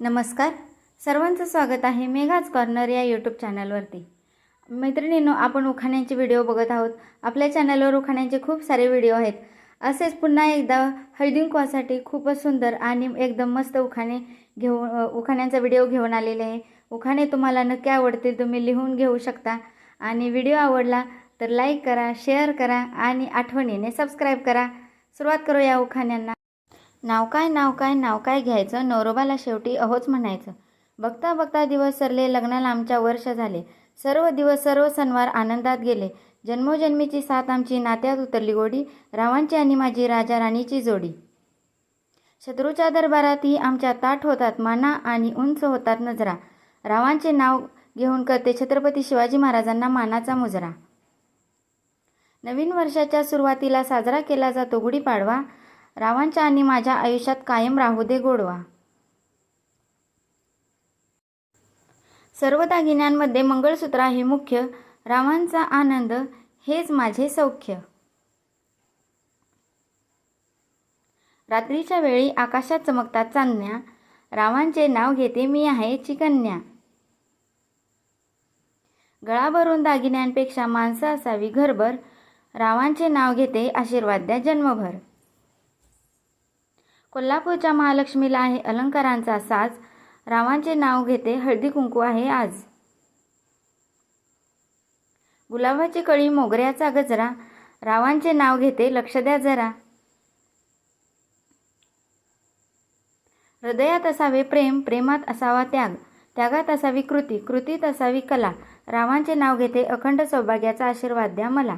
नमस्कार. सर्वांचं स्वागत आहे मेघाच कॉर्नर या यूट्यूब चॅनलवरती. मैत्रिणींनो आपण उखाण्यांचे व्हिडिओ बघत आहोत. आपल्या चॅनलवर उखाण्यांचे खूप सारे व्हिडिओ आहेत. असेच पुन्हा एकदा हळदीकुंकवासाठी खूपच सुंदर आणि एकदम मस्त उखाणे घेऊन उखाण्यांचा व्हिडिओ घेऊन आलेले आहे. उखाणे तुम्हाला नक्की आवडतील तुम्ही लिहून घेऊ शकता. आणि व्हिडिओ आवडला तर लाईक करा शेअर करा आणि आठवणीने सबस्क्राईब करा. सुरुवात करू या उखाण्यांना. नाव काय नाव काय नाव काय घ्यायचं? नवरोबाला शेवटी अहोच म्हणायचं. बघता बघता दिवस सरले लग्नाला आमच्या वर्ष झाले. सर्व दिवस सर्व सणवार आनंदात गेले. जन्मोजन्मीची साथ आमची नात्यात उतरली गोडी. रावांची आणि माझी राजा राणीची जोडी. शत्रूच्या दरबारातही आमच्या ताठ होतात माना आणि उंच होतात नजरा. रावांचे नाव घेऊन करते छत्रपती शिवाजी महाराजांना मानाचा मुजरा. नवीन वर्षाच्या सुरुवातीला साजरा केला जातो गुढीपाडवा. रावांच्या आणि माझ्या आयुष्यात कायम राहू दे गोडवा. सर्व दागिन्यांमध्ये मंगळसूत्र हे मुख्य. रावांचा आनंद हेच माझे सौख्य. रात्रीच्या वेळी आकाशात चमकतात चांदण्या. रावांचे नाव घेते मी आहे चिकन्या. गळा भरून दागिन्यांपेक्षा माणसं असावी घरभर. रावांचे नाव घेते आशीर्वाद द्या जन्मभर. कोल्हापूरच्या महालक्ष्मीला आहे अलंकारांचा साज. रावांचे नाव घेते हळदी कुंकू आहे आज. गुलाबाची कळी मोगऱ्याचा गजरा. रावांचे नाव घेते लक्ष द्या जरा. हृदयात असावे प्रेम प्रेमात असावा त्याग. त्यागात असावी कृती कृतीत असावी कला. रावांचे नाव घेते अखंड सौभाग्याचा आशीर्वाद द्या मला.